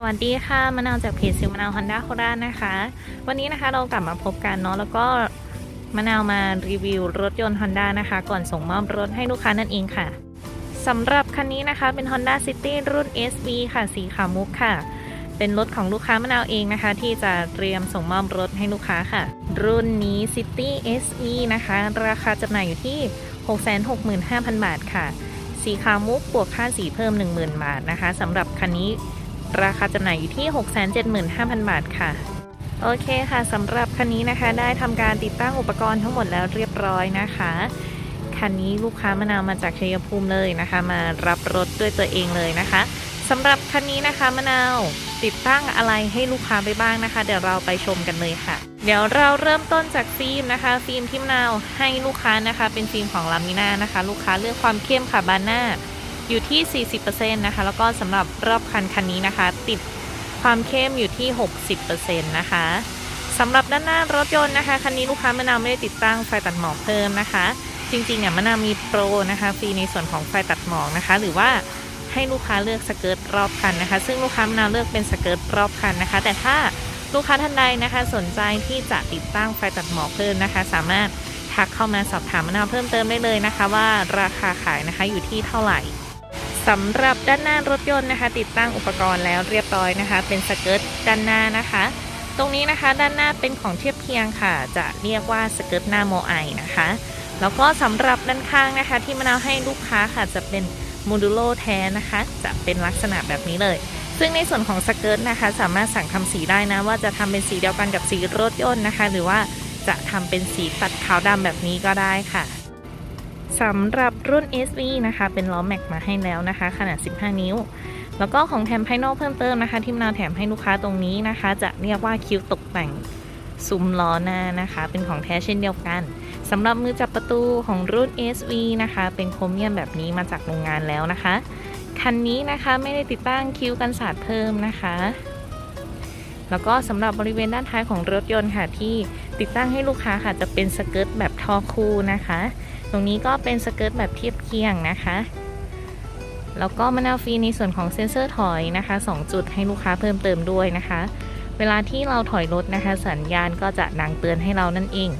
สวัสดีค่ะมะนาวจากเพจซิลมะนาวฮอนด้าโคราชนะคะ วันนี้นะคะเรากลับมาพบกันเนาะแล้วก็มะนาวมารีวิวรถยนต์ Honda นะคะ ก่อนส่งมอบรถให้ลูกค้านั่นเองค่ะสำหรับคันนี้นะคะเป็น Honda City รุ่น SV ค่ะ สีขาวมุกค่ะ เป็นรถของลูกค้ามะนาวเองนะคะ ที่จะเตรียมส่งมอบรถให้ลูกค้าค่ะ รุ่นนี้ City SV นะคะ ราคาจำหน่ายอยู่ที่ 665,000 บาทค่ะ สีขาวมุกบวกค่าสีเพิ่ม 10,000 บาทนะคะสำหรับคันนี้ ราคาจำหน่ายอยู่ที่ 675,000 บาทค่ะ โอเคค่ะสำหรับคันนี้นะคะได้ทำการติดตั้งอุปกรณ์ทั้งหมดแล้วเรียบร้อยนะคะ คันนี้ลูกค้ามะนาวมาจากชัยภูมิเลยนะคะ มารับรถด้วยตัวเองเลยนะคะสำหรับคันนี้นะคะมะนาวติดตั้งอะไรให้ลูกค้าไปบ้างนะคะ เดี๋ยวเราไปชมกันเลยค่ะ เดี๋ยวเราเริ่มต้นจากฟิล์มนะคะ ฟิล์มที่มะนาวให้ลูกค้านะคะ เป็นฟิล์มของลามิน่านะคะ ลูกค้าเลือกความเข้มค่ะบานหน้า อยู่ที่ 40%นะคะแล้วก็สำหรับรอบคันคันนี้นะคะ ติดความเข้มอยู่ที่ 60%นะคะสำหรับด้านหน้ารถยนต์นะคะคันนี้ลูกค้ามะนาวไม่ได้ติดตั้งไฟตัดหมอกเพิ่มนะคะ จริงๆเนี่ยมะนาวมีโปรนะคะฟรีในส่วนของไฟตัดหมอกนะคะ หรือว่าให้ลูกค้าเลือกสเกิร์ตรอบคันนะคะ ซึ่งลูกค้ามะนาวเลือกเป็นสเกิร์ตรอบคันนะคะ แต่ถ้าลูกค้าท่านใดนะคะ สนใจที่จะติดตั้งไฟตัดหมอกเพิ่มนะคะ สามารถทักเข้ามาสอบถามมะนาวเพิ่มเติมได้เลยนะคะ ว่าราคาขายนะคะอยู่ที่เท่าไหร่ สำหรับด้านหน้ารถยนต์นะคะ ติดตั้งอุปกรณ์แล้วเรียบร้อยนะคะ เป็นสเกิร์ตด้านหน้านะคะ ตรงนี้นะคะด้านหน้าเป็นของเทียบเคียงค่ะ จะเรียกว่าสเกิร์ตหน้าโมไอนะคะแล้วก็สำหรับด้านข้างนะคะ ที่มะนาวให้ลูกค้าค่ะจะเป็นโมดูโลแท้นะคะ จะเป็นลักษณะแบบนี้เลย ซึ่งในส่วนของสเกิร์ตนะคะ สามารถสั่งทำสีได้นะ ว่าจะทำเป็นสีเดียวกันกับสีรถยนต์นะคะ หรือว่าจะทำเป็นสีตัดขาวดำแบบนี้ก็ได้ค่ะ สำหรับรุ่น SV นะคะ เป็นล้อแม็กมาให้แล้วนะคะ ขนาด 15 นิ้ว แล้วก็ของแถมภายนอกเพิ่มเติมนะคะที่มนาแถมให้ลูกค้าตรงนี้นะคะ จะเรียกว่าคิ้วตกแต่งซุ้มล้อหน้านะคะ เป็นของแท้เช่นเดียวกันสำหรับมือจับประตูของรุ่น SV นะคะ เป็นโครเมียมแบบนี้มาจากโรงงานแล้วนะคะ คันนี้นะคะไม่ได้ติดตั้งคิ้วกันสาดเพิ่มนะคะ แล้วก็สำหรับบริเวณด้านท้ายของรถยนต์ค่ะที่ติดตั้งให้ลูกค้าค่ะจะเป็นสเกิร์ตแบบทอคู่นะคะ ตรงนี้ก็เป็นสเกิร์ตแบบเทียบเคียงนะคะ แล้วก็มะนาวฟรีในส่วนของเซ็นเซอร์ถอยนะคะ 2 จุดให้ลูกค้าเพิ่มเติมด้วยนะคะ เวลาที่เราถอยรถนะคะ สัญญาณก็จะนังเตือนให้เรานั่นเอง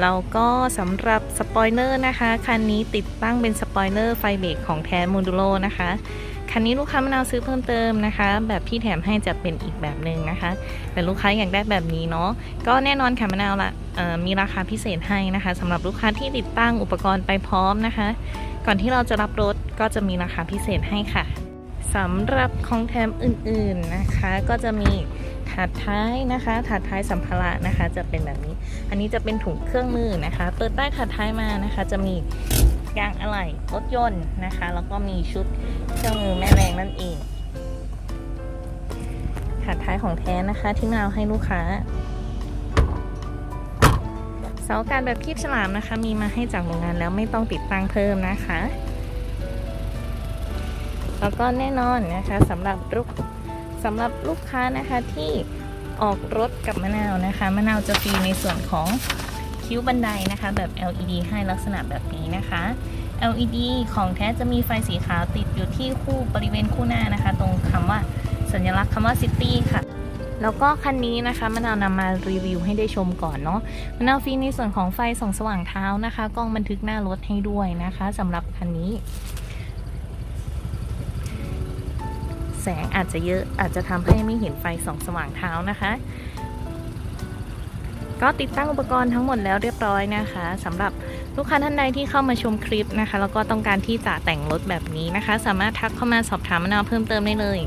แล้วก็สำหรับสปอยเลอร์นะคะ คันนี้ติดตั้งเป็นสปอยเลอร์ไฟเบรกของแท้โมดูโลนะคะ คันนี้ลูกค้ามะนาวซื้อเพิ่มเติมนะคะ แบบที่แถมให้จะเป็นอีกแบบหนึ่งนะคะ แต่ลูกค้าอยากได้แบบนี้เนาะก็แน่นอนค่ะมะนาวละมีราคาพิเศษให้นะคะสำหรับลูกค้าที่ติดตั้งอุปกรณ์ไปพร้อมนะคะ ก่อนที่เราจะรับรถก็จะมีราคาพิเศษให้ค่ะสำหรับของแถมอื่นๆนะคะ ก็จะมีถาดท้ายนะคะถาดท้ายสัมภาระนะคะ จะเป็นแบบนี้ อันนี้จะเป็นถุงเครื่องมือนะคะ เปิดใต้ถาดท้ายมานะคะ จะมี ยางอะไหล่รถยนต์นะคะ แล้วก็มีชุดเครื่องมือแม่แรงนั่นเองถาดท้ายของแท้นะคะที่มาเอาให้ลูกค้าเสาการแบบคีบฉลามนะคะ มีมาให้จากโรงงานแล้วไม่ต้องติดตั้งเพิ่มนะคะ แล้วก็แน่นอนนะคะสำหรับลูกสำหรับลูกค้านะคะที่ออกรถกับมะนาวนะคะมะนาวจะฟรีในส่วนของ คิ้วบันไดนะคะ แบบ LED ให้ลักษณะแบบนี้นะคะ LED ของแท้จะมีไฟสีขาวติดอยู่ที่คู่บริเวณคู่หน้านะคะ ตรงคำว่าสัญลักษณ์คำว่า City ค่ะแล้วก็คันนี้นะคะมะนาวนำมารีวิวให้ได้ชมก่อนเนาะมะนาวฟรีในส่วนของไฟส่องสว่างเท้านะคะ กล้องบันทึกหน้ารถให้ด้วยนะคะสำหรับคันนี้ แสงอาจจะเยอะอาจจะทำให้ไม่เห็นไฟส่องสว่างเท้านะคะ ก็ติดตั้งอุปกรณ์ทั้งหมดแล้วเรียบร้อยนะคะสำหรับลูกค้าท่านใดที่เข้ามาชมคลิปนะคะ แล้วก็ต้องการที่จะแต่งรถแบบนี้นะคะ สามารถทักเข้ามาสอบถามมะนาวเพิ่มเติมได้เลย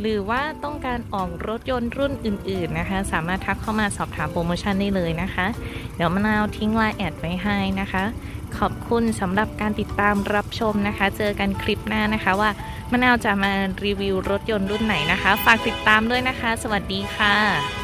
หรือว่าต้องการออกรถยนต์รุ่นอื่น ๆนะคะ สามารถทักเข้ามาสอบถามโปรโมชั่นได้เลยนะคะ เดี๋ยวมะนาวทิ้งไลน์แอดไว้ให้นะคะ ขอบคุณสำหรับการติดตามรับชมนะคะ เจอกันคลิปหน้านะคะว่ามะนาวจะมารีวิวรถยนต์รุ่นไหนนะคะ ฝากติดตามด้วยนะคะ สวัสดีค่ะ